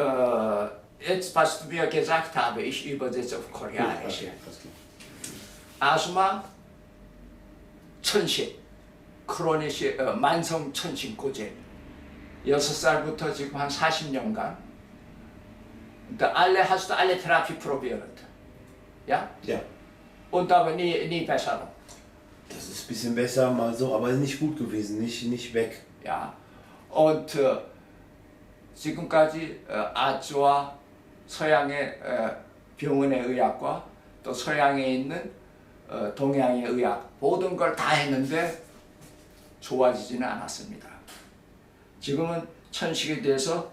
äh, jetzt, was du mir gesagt habe, ich übersetze auf Koreanisch. Okay, alles klar. 아스마 천식, 크로니시 어, 만성 천식 고제. 여섯 살부터 지금 한 40년간. Da alle hast du alle Therapie probiert. Ja? Ja, Und aber nie, nie Besserung. das ist ein bisschen besser, mal so, aber nicht gut gewesen, nicht, nicht weg. 야, und 어, 지금까지 어, 아주와 서양의 어, 병원의 의학과 또 서양에 있는 어, 동양의 의학 모든 걸 다 했는데 좋아지지는 않았습니다. 지금은 천식에 대해서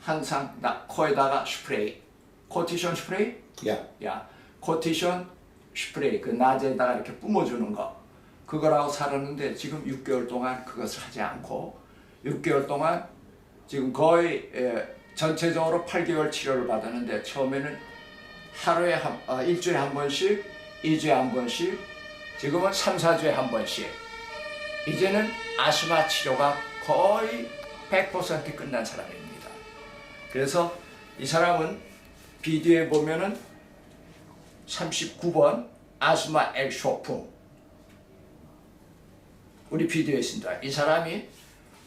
항상 나, 코에다가 스프레이, 코티션 스프레이, Ja, 야, 코티션 스프레이. 그 낮에다가 이렇게 뿜어주는 거. 그거라고 살았는데 지금 6개월 동안 그것을 하지 않고 6개월 동안 지금 거의 에, 전체적으로 8개월 치료를 받았는데 처음에는 하루에 한 아, 일주일에 한 번씩 2주에 한 번씩 지금은 3, 4주에 한 번씩 이제는 아스마 치료가 거의 100% 끝난 사람입니다. 그래서 이 사람은 비디오에 보면은 39번 아스마 엘 쇼풍 우리 비디오에 있습니다. 이 사람이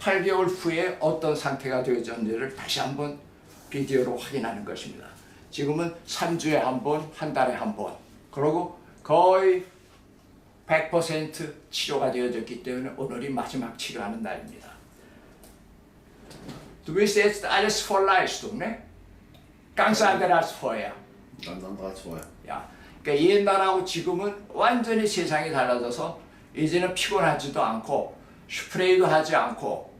8개월 후에 어떤 상태가 되어졌는지를 다시 한번 비디오로 확인하는 것입니다. 지금은 3주에 한 번, 한 달에 한 번. 그리고 거의 100% 치료가 되어졌기 때문에 오늘이 마지막 치료하는 날입니다. Du bist jetzt alles voll Leistung, ne? Ganz anders als vorher. ganz anderer als vorher. 야, 그러니까 옛날하고 지금은 완전히 세상이 달라져서 이제는 피곤하지도 않고 스프레이도 하지 않고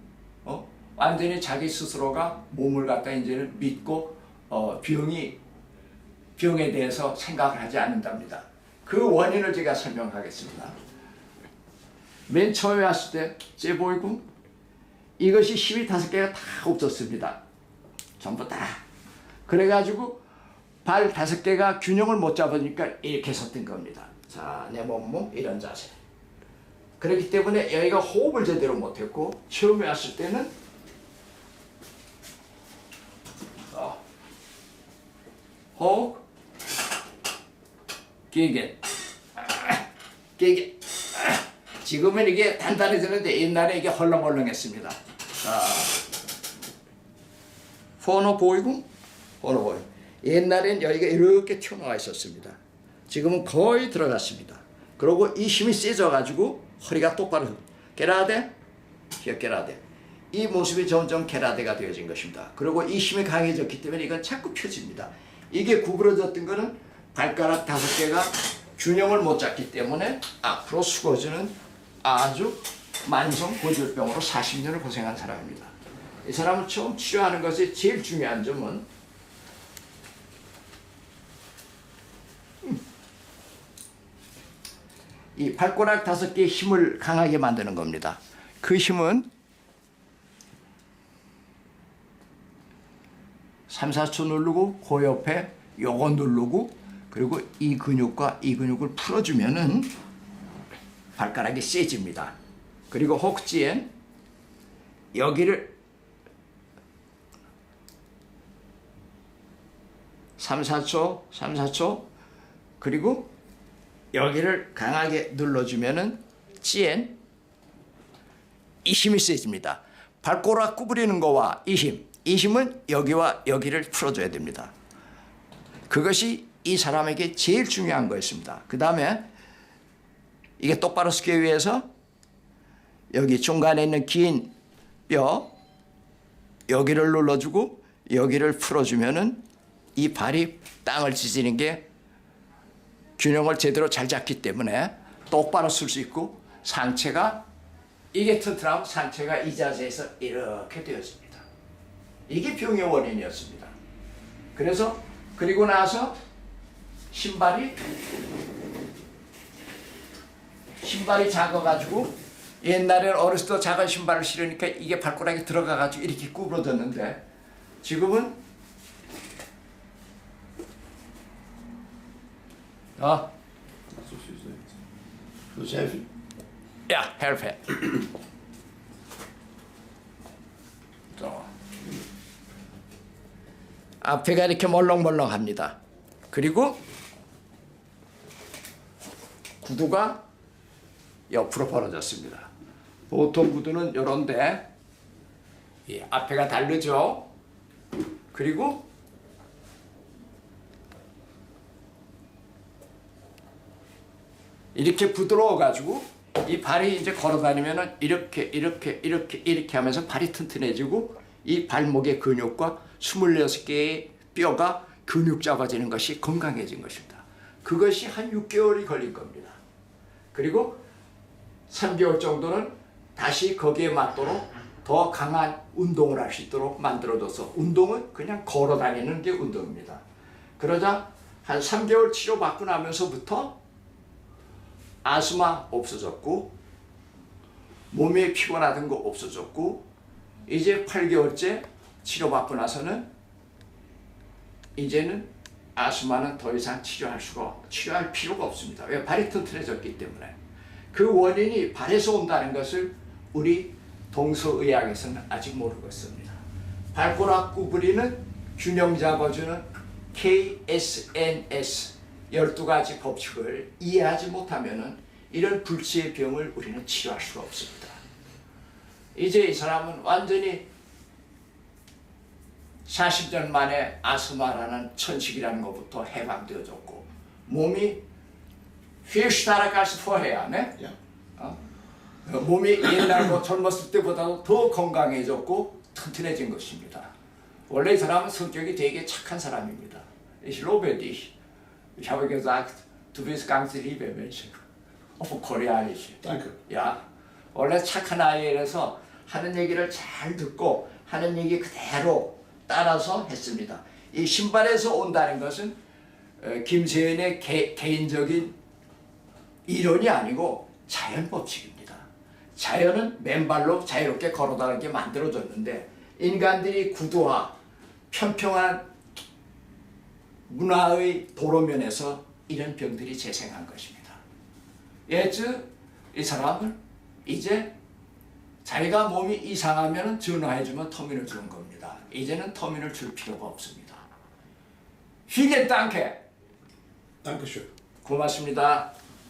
어? 완전히 자기 스스로가 몸을 갖다 이제는 믿고 어, 병이 병에 대해서 생각을 하지 않는답니다. 그 원인을 제가 설명하겠습니다. 맨 처음에 왔을 때, 제 보이고 이것이 힘이 다섯 개가 다 없었습니다. 전부 다. 그래가지고 발 다섯 개가 균형을 못 잡으니까 이렇게 섰던 겁니다. 자, 내 몸무 이런 자세. 그렇기 때문에 여기가 호흡을 제대로 못했고 처음에 왔을 때는 어, 호흡 길게 아, 길게 아. 지금은 이게 단단해지는데 옛날에 이게 헐렁헐렁했습니다. 자, 포너 보이고 포너 보이고 옛날엔 여기가 이렇게 튀어나와 있었습니다. 지금은 거의 들어갔습니다. 그리고 이 힘이 세져가지고 허리가 똑바로 게라데 기어 게라데 이 모습이 점점 게라데가 되어진 것입니다. 그리고 이 힘이 강해졌기 때문에 이건 자꾸 펴집니다. 이게 구부러졌던 거는 발가락 다섯 개가 균형을 못 잡기 때문에 앞으로 숙어지는 아주 만성 고질병으로 40년을 고생한 사람입니다. 이 사람을 처음 치료하는 것이 제일 중요한 점은 이 발가락 다섯 개의 힘을 강하게 만드는 겁니다. 그 힘은 3, 4초 누르고 그 옆에 요거 누르고 그리고 이 근육과 이 근육을 풀어주면은 발가락이 세집니다. 그리고 혹지엔 여기를 3, 4초, 3, 4초 그리고 여기를 강하게 눌러주면은 찌엔 이 힘이 세집니다. 발꼬락 구부리는 거와 이 힘, 이 힘은 여기와 여기를 풀어줘야 됩니다. 그것이 이 사람에게 제일 중요한 거였습니다. 그 다음에 이게 똑바로 서기 위해서 여기 중간에 있는 긴 뼈 여기를 눌러주고 여기를 풀어주면은 이 발이 땅을 지지는 게 균형을 제대로 잘 잡기 때문에 똑바로 쓸 수 있고 상체가 이게 튼튼하면 상체가 이 자세에서 이렇게 되어집니다. 이게 병의 원인이었습니다. 그래서 그리고 나서 신발이 신발이 작아가지고 옛날에는 어렸을 때 작은 신발을 신으니까 이게 발가락에 들어가가지고 이렇게 구부러졌는데 지금은 Füße jetzt. Soll ich helfen? 야, 헬페. 자. 앞에가 이렇게 멀렁멀렁합니다. 그리고 구두가 옆으로 벌어졌습니다. 보통 구두는 이런데 예, 앞에가 다르죠. 그리고 이렇게 부드러워 가지고 이 발이 이제 걸어 다니면은 이렇게 이렇게 이렇게 이렇게 하면서 발이 튼튼해지고 이 발목의 근육과 26개의 뼈가 근육 잡아지는 것이 건강해진 것입니다. 그것이 한 6개월이 걸릴 겁니다. 그리고 3개월 정도는 다시 거기에 맞도록 더 강한 운동을 할 수 있도록 만들어줘서 운동은 그냥 걸어 다니는 게 운동입니다. 그러자 한 3개월 치료받고 나면서부터 아스마 없어졌고 몸에 피곤하던 거 없어졌고 이제 8개월째 치료받고 나서는 이제는 아스마는 더 이상 치료할 수가 치료할 필요가 없습니다. 왜 발이 튼튼해졌기 때문에 그 원인이 발에서 온다는 것을 우리 동서의학에서는 아직 모르고 있습니다. 발가락 구부리는 균형 잡아주는 KSNS 12가지 법칙을 이해하지 못하면은 이런 불치의 병을 우리는 치료할 수가 없습니다. 이제 이 사람은 완전히 40년 만에 아스마라는 천식이라는 것부터 해방되어졌고 몸이 휘슈타라가스 포해야 네? 몸이 옛날 뭐 젊었을 때보다도 더 건강해졌고 튼튼해진 것입니다. 원래 이 사람은 성격이 되게 착한 사람입니다. Dich. Ich habe gesagt, du bist ganz liebe Mensch. auf Koreanisch. Danke. 야, 원래 착한 아이라서 하는 얘기를 잘 듣고 하는 얘기 그대로 따라서 했습니다. 이 신발에서 온다는 것은 어, 김세연의 개, 개인적인 이론이 아니고 자연 법칙입니다. 자연은 맨발로 자유롭게 걸어 다니게 만들어졌는데 인간들이 구두화 편평한 문화의 도로면에서 이런 병들이 재생한 것입니다. 예즈 이 사람은 이제 자기가 몸이 이상하면 전화해주면 터미널 주는 겁니다. 이제는 터미널 줄 필요가 없습니다. 휘게 땅게 Dankeschön. 고맙습니다.